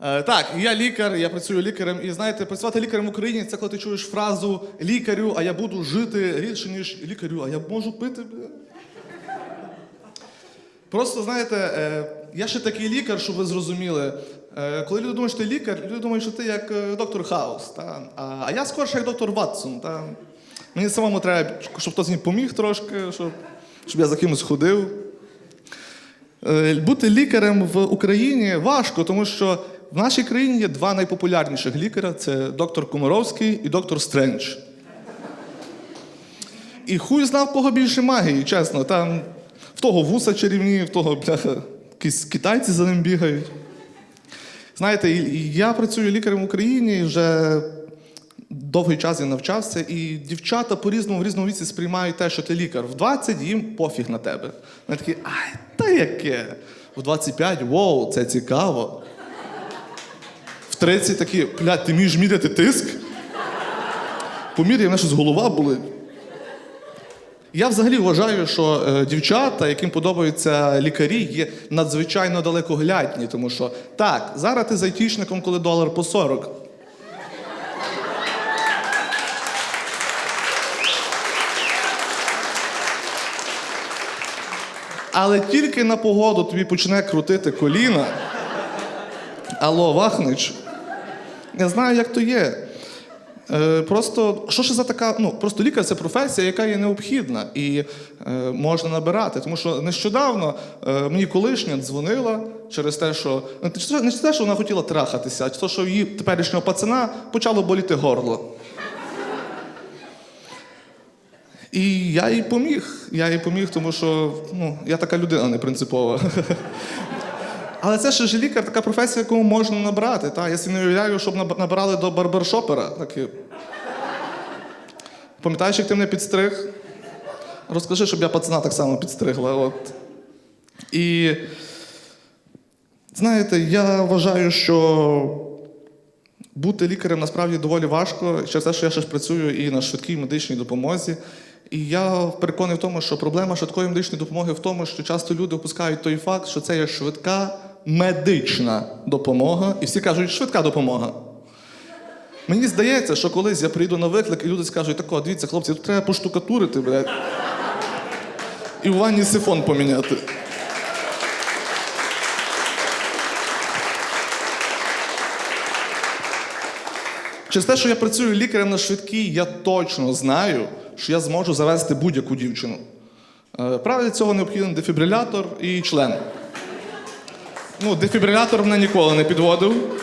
Е, так, я лікар, я працюю лікарем. І знаєте, працювати лікарем в Україні це коли ти чуєш фразу лікарю, а я буду жити рідше, ніж лікарю, а я можу пити. Просто знаєте, е, я ще такий лікар, щоб ви зрозуміли. Е, коли люди думають, що ти лікар, люди думають, що ти як доктор Хаус. Та? А, я скорше як доктор Ватсон. Та? Мені самому треба, щоб хтось мені поміг трошки, щоб, щоб я за кимось ходив. Бути лікарем в Україні важко, тому що в нашій країні є два найпопулярніших лікаря: це доктор Комаровський і доктор Стрендж. І хуй знав, кого більше магії, чесно. Там в того вуса чарівні, в того бляха, якісь китайці за ним бігають. Знаєте, я працюю лікарем в Україні вже довгий час я навчався, і дівчата по-різному в різному віці сприймають те, що ти лікар. В 20 їм пофіг на тебе. Вони такі, ай, та яке? В 25, воу, це цікаво. В 30 такі, блядь, ти вмієш міряти тиск? Поміряй, в мене щось голова болить. Я взагалі вважаю, що е, дівчата, яким подобаються лікарі, є надзвичайно далекоглядні, тому що так, зараз ти з айтішником, коли долар по 40. Але тільки на погоду тобі почне крутити коліна. Алло, Вахнич. Я знаю, як то є. Е, просто що ж за така, ну просто лікар це професія, яка є необхідна і е, можна набирати. Тому що нещодавно е, мені колишня дзвонила через те, що не через- те, що вона хотіла трахатися, а те, що її теперішнього пацана почало боліти горло. І я їй поміг. Я їй поміг, тому що ну, я така людина не принципова. Але це ще ж лікар, така професія, яку можна набрати. Та? Я собі не уявляю, щоб наб- набирали до барбершопера. Такі. Пам'ятаєш, як ти мене підстриг? Розкажи, щоб я пацана так само підстригла. От. І знаєте, я вважаю, що бути лікарем насправді доволі важко через те, що я ще працюю і на швидкій медичній допомозі. І я переконаний в тому, що проблема швидкої медичної допомоги в тому, що часто люди опускають той факт, що це є швидка медична допомога, і всі кажуть, швидка допомога. Мені здається, що колись я прийду на виклик, і люди скажуть, тако, дивіться, хлопці, тут треба поштукатурити, блядь. І в ванні сифон поміняти. Через те, що я працюю лікарем на швидкій, я точно знаю, що я зможу завести будь-яку дівчину. Е, Правда, для цього необхіден дефібрилятор і член. Ну, дефібрилятор мене ніколи не підводив.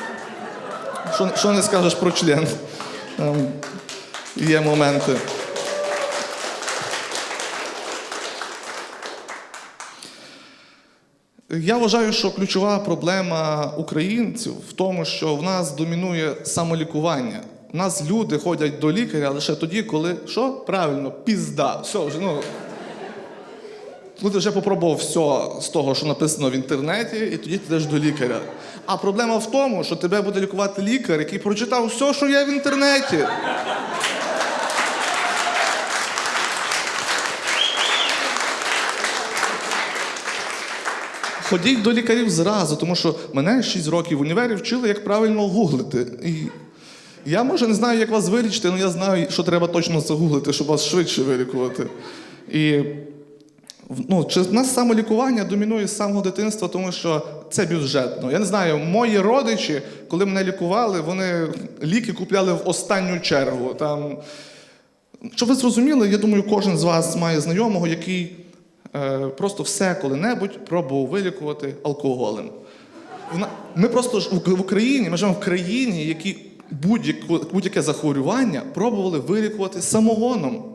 Що, що не скажеш про член? Там є моменти. Я вважаю, що ключова проблема українців в тому, що в нас домінує самолікування. У нас люди ходять до лікаря лише тоді, коли що? Правильно, пізда. Все вже, ну. Коли ти вже попробував все з того, що написано в інтернеті, і тоді ти йдеш до лікаря. А проблема в тому, що тебе буде лікувати лікар, який прочитав все, що є в інтернеті. Ходіть до лікарів зразу, тому що мене 6 років в універі вчили, як правильно гуглити. І я, може, не знаю, як вас вилічити, але я знаю, що треба точно загуглити, щоб вас швидше вилікувати. І ну, чи в нас самолікування домінує з самого дитинства, тому що це бюджетно. Я не знаю, мої родичі, коли мене лікували, вони ліки купляли в останню чергу. Там, щоб ви зрозуміли, я думаю, кожен з вас має знайомого, який е, просто все коли-небудь пробував вилікувати алкоголем. Ми просто ж в Україні, ми живемо в країні, які будь-яке захворювання пробували вилікувати самогоном.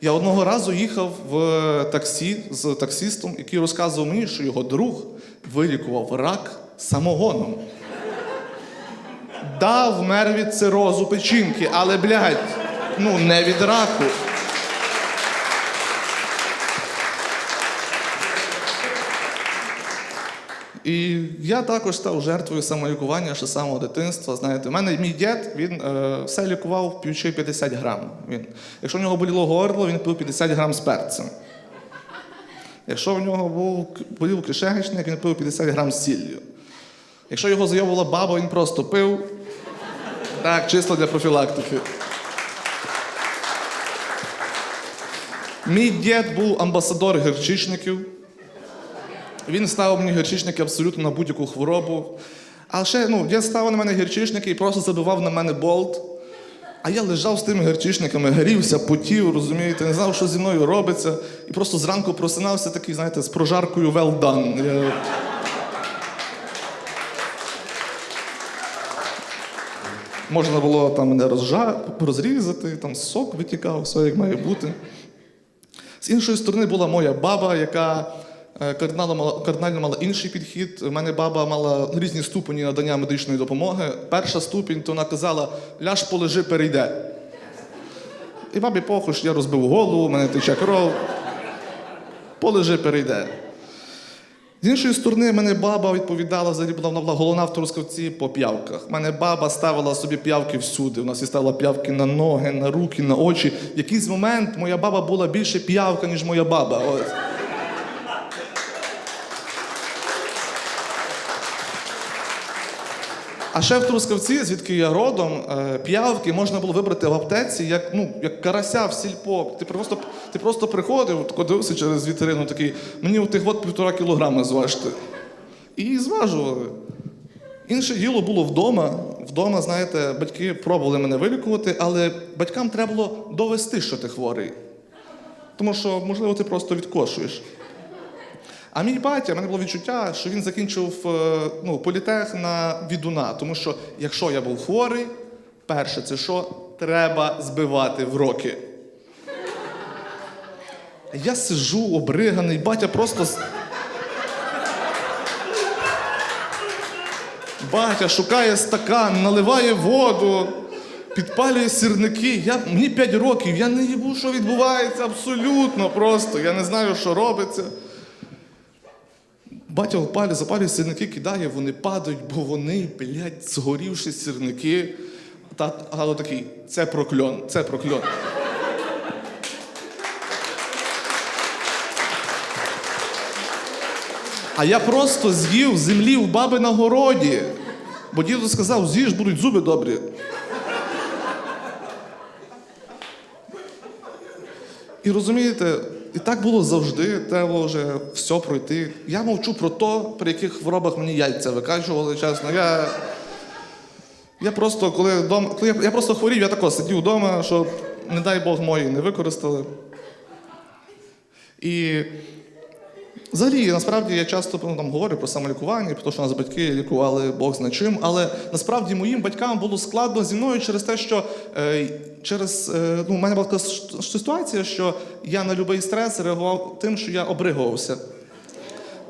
Я одного разу їхав в таксі з таксістом, який розказував мені, що його друг вилікував рак самогоном. Да, вмер від цирозу печінки, але, блядь, ну не від раку. І я також став жертвою самолікування ще самого дитинства. Знаєте, у мене мій дід він е, все лікував п'ючи 50 грам. Він, якщо в нього боліло горло, він пив 50 грам з перцем. Якщо в нього був болів кишечник, він пив 50 грам з сіллю. Якщо його зайовувала баба, він просто пив. Так, чисто для профілактики. Мій дід був амбасадор гірчичників. Він ставив мені гірчичники абсолютно на будь-яку хворобу. А ще ну, дід ставив на мене гірчичники і просто забивав на мене болт. А я лежав з тими гірчичниками, грівся, потів, розумієте, не знав, що зі мною робиться. І просто зранку просинався такий, знаєте, з прожаркою well done. Я... Можна було там мене розжа... розрізати, там сок витікав, все як має бути. З іншої сторони була моя баба, яка кардинально мала, кардинально мала інший підхід. У мене баба мала різні ступені надання медичної допомоги. Перша ступінь, то вона казала: ляж полежи, перейде. І бабі що я розбив голову, у мене тече кров. Полежи, перейде. З іншої сторони, мене баба відповідала, взагалі вона була головна в Трускавці по п'явках. Мене баба ставила собі п'явки всюди. У нас і ставила п'явки на ноги, на руки, на очі. В якийсь момент моя баба була більше п'явка, ніж моя баба. Ось. А ще в Трускавці, звідки я родом, е, п'явки можна було вибрати в аптеці, як, ну, як карася в сільпо. Ти просто, ти просто приходив, дивився через вітрину, такий, мені от тих от півтора кілограми зважте. І зважували. Інше діло було вдома. Вдома, знаєте, батьки пробували мене вилікувати, але батькам треба було довести, що ти хворий. Тому що, можливо, ти просто відкошуєш. А мій батя, в мене було відчуття, що він закінчив е, ну, політех на відуна. Тому що якщо я був хворий, перше, це що? Треба збивати в роки. Я сижу обриганий, батя просто. Батя шукає стакан, наливає воду, підпалює сірники. Я, мені 5 років, я не їбу, що відбувається абсолютно просто. Я не знаю, що робиться. Батя опалює, запалює сірники, кидає, вони падають, бо вони, блядь, згорівші сірники. Та Гало такий, це прокльон, це прокльон. А я просто з'їв землі в баби на городі. Бо дідо сказав, з'їж, будуть зуби добрі. І розумієте, і так було завжди, треба вже все пройти. Я мовчу про то, при яких хворобах мені яйця викачували, чесно. Я, я просто, коли вдома, коли я, я просто хворів, я тако сидів вдома, щоб, не дай Бог, мої не використали. І Взагалі, насправді я часто ну, там, говорю про самолікування, про те, що нас батьки лікували Бог зна чим, але насправді моїм батькам було складно зі мною через те, що е, через е, ну, у мене була така ситуація, що я на будь-який стрес реагував тим, що я обригувався.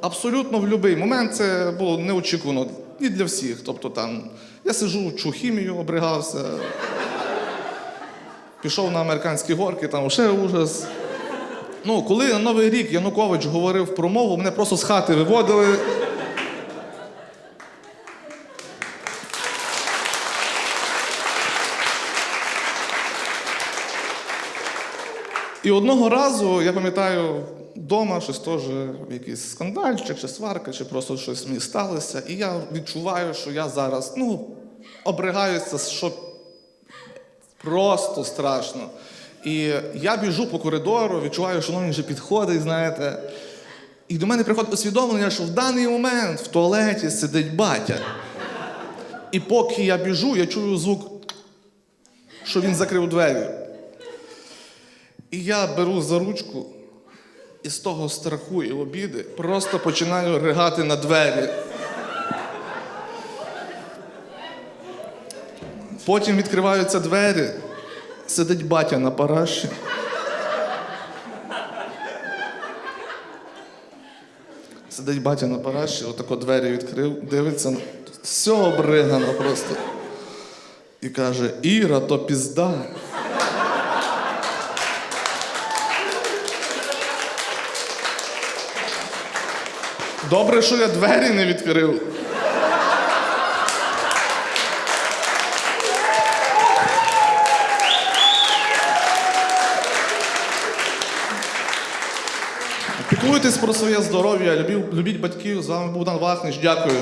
Абсолютно в будь-який момент це було неочікувано і для всіх. Тобто там я сижу, чу хімію, обригався. Пішов на американські горки, там ще ужас. Ну, коли на Новий рік Янукович говорив промову, мене просто з хати виводили. І одного разу, я пам'ятаю, вдома щось теж якийсь скандальчик, чи сварка, чи просто щось мені сталося. І я відчуваю, що я зараз ну, обригаюся, що Просто страшно. І я біжу по коридору, відчуваю, що він вже підходить, знаєте. І до мене приходить усвідомлення, що в даний момент в туалеті сидить батя. І поки я біжу, я чую звук, що він закрив двері. І я беру за ручку і з того страху і обіди просто починаю ригати на двері. Потім відкриваються двері, сидить батя на параші. Сидить батя на параші, отако двері відкрив, дивиться, все обригано просто. І каже: Іра, то пізда. Добре, що я двері не відкрив. Піклуйтесь про своє здоров'я, любіть, батьків. З вами Богдан Вахнич. Дякую.